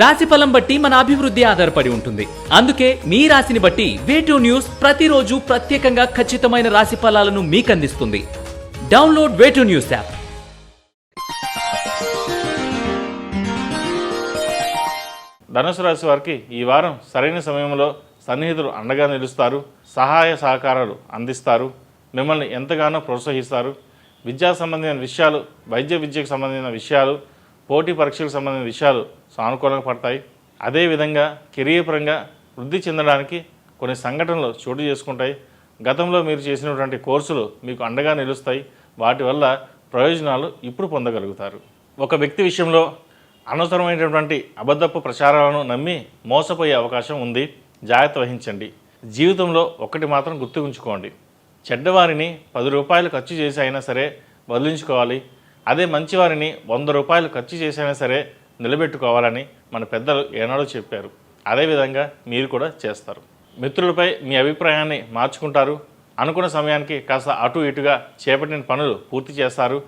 రాశి ఫలం బట్టి మన అభివృద్ధి ఆధారపడి ఉంటుంది. అందుకే మీ రాశిని బట్టి వేటూ న్యూస్ ప్రతిరోజు ప్రత్యేకంగా ఖచ్చితమైన రాశి ఫలాలను మీకు అందిస్తుంది డౌన్లోడ్ వేటూ న్యూస్ యాప్ ధనుసు రాశి వారికి ఈ వారం సరైన సమయంలో సన్నిహితులు అండగా నిలుస్తారు. సహాయ సహకారాలు అందిస్తారు. మిమ్మల్ని ఎంతగానో ప్రోత్సహిస్తారు. విద్యా సంబంధించిన విషయాలు వైద్య విద్యకు సంబంధించిన విషయాలు పోటీ పరీక్షలకు సంబంధించిన విషయాలు సానుకూలంగా పడతాయి. అదేవిధంగా కెరీర్ పరంగా వృద్ధి చెందడానికి కొన్ని సంఘటనలు చోటు చేసుకుంటాయి. గతంలో మీరు చేసినటువంటి కోర్సులు మీకు అండగా నిలుస్తాయి. వాటి వల్ల ప్రయోజనాలు ఇప్పుడు పొందగలుగుతారు. ఒక వ్యక్తి విషయంలో అనవసరమైనటువంటి అబద్ధపు ప్రచారాలను నమ్మి మోసపోయే అవకాశం ఉంది. జాగ్రత్త వహించండి. జీవితంలో ఒకటి మాత్రం గుర్తు ఉంచుకోండి. చెడ్డవారిని పది రూపాయలు ఖర్చు చేసి అయినా సరే వదిలించుకోవాలి. అదే మంచివారిని వంద రూపాయలు ఖర్చు చేసి అయినా సరే నిలబెట్టుకోవాలని మన పెద్దలు ఏనాడో చెప్పారు. అదేవిధంగా మీరు కూడా చేస్తారు. మిత్రులపై మీ అభిప్రాయాన్ని మార్చుకుంటారు. అనుకున్న సమయానికి కాస్త అటు ఇటుగా చేపట్టిన పనులు పూర్తి చేస్తారు.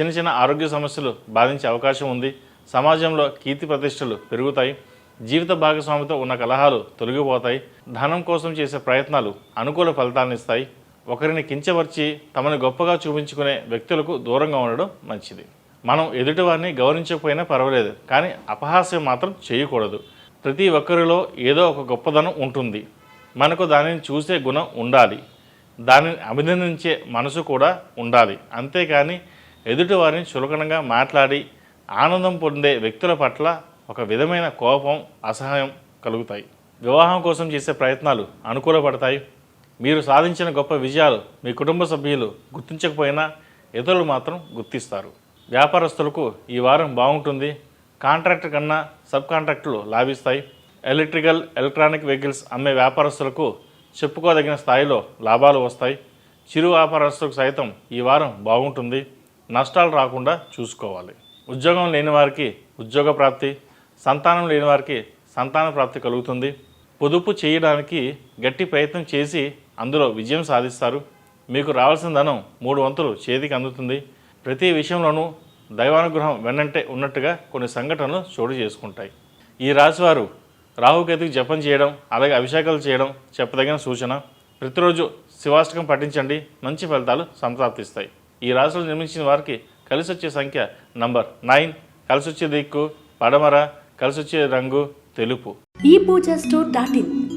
చిన్న చిన్న ఆరోగ్య సమస్యలు బాధించే అవకాశం ఉంది. సమాజంలో కీర్తి ప్రతిష్టలు పెరుగుతాయి. జీవిత భాగస్వామితో ఉన్న కలహాలు తొలగిపోతాయి. ధనం కోసం చేసే ప్రయత్నాలు అనుకూల ఫలితాలను ఇస్తాయి. ఒకరిని కించవర్చి తమని గొప్పగా చూపించుకునే వ్యక్తులకు దూరంగా ఉండడం మంచిది. మనం ఎదుటివారిని గౌరవించకపోయినా పర్వాలేదు కానీ అపహాస్యం మాత్రం చేయకూడదు. ప్రతి ఒక్కరిలో ఏదో ఒక గొప్పదనం ఉంటుంది. మనకు దానిని చూసే గుణం ఉండాలి. దానిని అభినందించే మనసు కూడా ఉండాలి. అంతేకాని ఎదుటివారిని చులకనగా మాట్లాడి ఆనందం పొందే వ్యక్తుల పట్ల ఒక విధమైన కోపం అసహాయం కలుగుతాయి. వివాహం కోసం చేసే ప్రయత్నాలు అనుకూలపడతాయి. మీరు సాధించిన గొప్ప విజయాలు మీ కుటుంబ సభ్యులు గుర్తించకపోయినా ఇతరులు మాత్రం గుర్తిస్తారు. వ్యాపారస్తులకు ఈ వారం బాగుంటుంది. కాంట్రాక్ట్ కన్నా సబ్ కాంట్రాక్టులు లాభిస్తాయి. ఎలక్ట్రికల్ ఎలక్ట్రానిక్ వెహికల్స్ అమ్మే వ్యాపారస్తులకు చెప్పుకోదగిన స్థాయిలో లాభాలు వస్తాయి. చిరు వ్యాపారస్తులకు సైతం ఈ వారం బాగుంటుంది. నష్టాలు రాకుండా చూసుకోవాలి. ఉద్యోగం లేని వారికి ఉద్యోగ ప్రాప్తి సంతానం లేని వారికి సంతాన ప్రాప్తి కలుగుతుంది. పొదుపు చేయడానికి గట్టి ప్రయత్నం చేసి అందులో విజయం సాధిస్తారు. మీకు రావాల్సిన ధనం మూడు వంతులు చేతికి అందుతుంది. ప్రతి విషయంలోనూ దైవానుగ్రహం వెన్నంటే ఉన్నట్టుగా కొన్ని సంఘటనలు చోటు చేసుకుంటాయి. ఈ రాశివారు రాహుకేతుకి జపం చేయడం అలాగే అభిషేకాలు చేయడం చెప్పదగిన సూచన. ప్రతిరోజు శివాష్టకం పఠించండి మంచి ఫలితాలు సంప్రాప్తిస్తాయి. ఈ రాశులు నిర్మించిన వారికి కలిసి వచ్చే సంఖ్య నంబర్ నైన్. కలిసి వచ్చే దిక్కు పడమర కలిసి వచ్చే రంగు తెలుపు. ఈ పూజ స్టోర్ డాట్ ఇన్.